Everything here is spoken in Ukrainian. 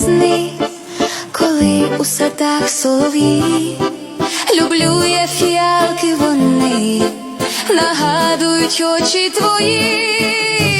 весни, коли у садах солов'ї люблю я фіалки, вони нагадують очі твої.